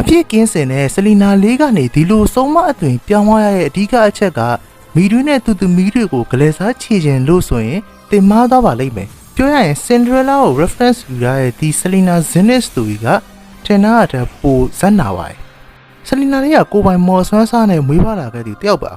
အဖြစ်ကင်းစင်တဲ့ဆလီနာလေးကနေဒီလိုဆုံးမအသွင်ပြောင်းသွားရတဲ့အဓိကအချက်ကမီတွင်းနဲ့တူတူမီတွေကိုဂလဲစားချေခြင်းလို့ဆိုရင်တင်မားသွားပါလိမ့်မယ်ပြောရရင် Cinderella ကို reference ယူရတဲ့ဒီ Selena Zenith သူကြီးကထင်တာကတည်းကပိုဇက်နာပါတယ်ဆလီနာလေးကကိုယ်ပိုင်မော်ဆွမ်းစားနဲ့မွေးဖွားလာခဲ့သူတယောက်ပါ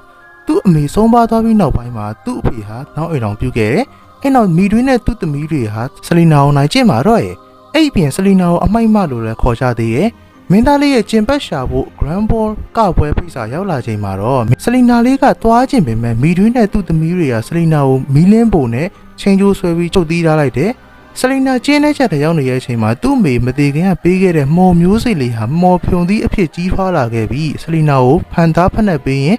သူ့အမေဆုံးပါသွားပြီးနောက်ပိုင်းမှာသူ့အဖေဟာနောက်အိမ်တော်ပြုတ်ခဲ့တယ်အဲ့နောက်မီတွင်းနဲ့သူ့သမီးတွေဟာဆလီနာကိုနိုင်ကျင့်มาတော့ရဲ့အဲ့ဒီပြင်ဆလီနာကိုအမိုက်မလို့လည်းခေါ်ကြသေးရဲ့ မင်းသားလေးရဲ့ကျင်ပတ်ရှာဖို့ Grand Ball ကပွဲဖိစာရောက်လာချိန်မှာတော့ဆလီနာလေးကသွားခြင်းပင်မဲ့မီတွင်းနဲ့သူ့သမီးတွေကဆလီနာကိုမီလင်းပုံနဲ့ချင်းကျိုးဆွဲပြီးချုပ်တီးထားလိုက်တယ်။ဆလီနာကျင်းတဲ့ချက်တဲ့ရောက်နေတဲ့အချိန်မှာသူ့မိမသေးခင်ကပေးခဲ့တဲ့မော်မျိုးစိတ်လေးဟာမော်ဖြုံသီးအဖြစ်ကြီးထွားလာခဲ့ပြီးဆလီနာကိုဖန်သားဖက်နှက်ပေးရင်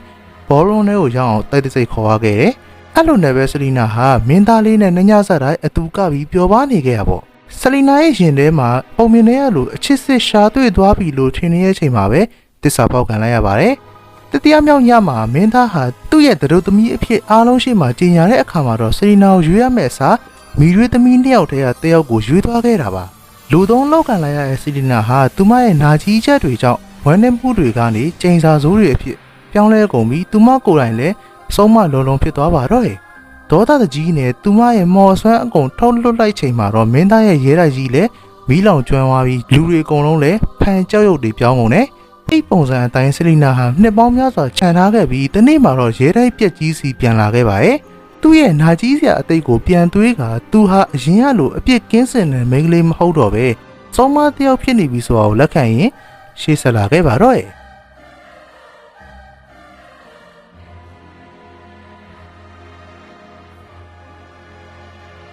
ဘောလုံးထဲကိုရောက်အောင်တိုက်တဲ့စိတ်ခေါ်ရခဲ့တယ်။အဲ့လိုနဲ့ပဲဆလီနာဟာမင်းသားလေးနဲ့နှညဆက်တိုင်းအတူကပြီးပျော်ပါနေခဲ့ရပေါ့။ ဆလီနာရဲ့ရင်ထဲမှာပုံမြင်နေရလို့အချစ်စစ်ရှာတွေ့သွားပြီလို့ထင်နေတဲ့အချိန်မှာပဲတစ္ဆာပေါက်ခံလိုက်ရပါတယ်။တတိယမြောက်ညမှာမင်းသားဟာသူ့ရဲ့တရုတ်သမီးအဖြစ်အားလုံးရှိမှကြင်ညာတဲ့အခါမှာတော့ဆလီနာကိုရွေးရမယ့်အစားမိရွေးသမီးနှစ်ယောက်တည်းကတယောက်ကိုရွေးသွားခဲ့တာပါ။လူသုံးလောက်ခံလိုက်ရတဲ့ဆလီနာဟာသူမရဲ့နာကြီးချက်တွေကြောင့်ဝမ်းနည်းမှုတွေကနေကျိန်စာဆိုးတွေအဖြစ်ပြောင်းလဲကုန်ပြီးသူမကိုယ်တိုင်လည်းဆုံးမလုံးလုံးဖြစ်သွားပါတော့တယ်။ ဒေါသတကြီးနဲ့သူမရဲ့မော်ဆွမ်းအကုန်ထုတ်လွတ်လိုက်ချိန်မှာတော့မင်းသားရဲ့ရဲတိုက်ကြီးလည်းမီးလောင်ကျွမ်းသွားပြီးလူတွေအကုန်လုံးလည်းဖန်ကြောက်ရုပ်တွေပြောင်းကုန်တယ်။အဲ့ပုံစံအတိုင်းဆလီနာဟာနှစ်ပေါင်းများစွာခြံထားခဲ့ပြီးတနေ့မှာတော့ရဲတိုက်ပြက်ကြီးစီပြန်လာခဲ့ပါရဲ့။သူ့ရဲ့နာကြီးစရာအသိကိုပြန်တွေးကသူဟာအရင်ကလိုအပြစ်ကင်းစင်တဲ့မိန်းကလေးမဟုတ်တော့ပဲစောမတစ်ယောက်ဖြစ်နေပြီဆိုတာကိုလက်ခံရင်ရှေ့ဆက်လာခဲ့ပါတော့ရဲ့။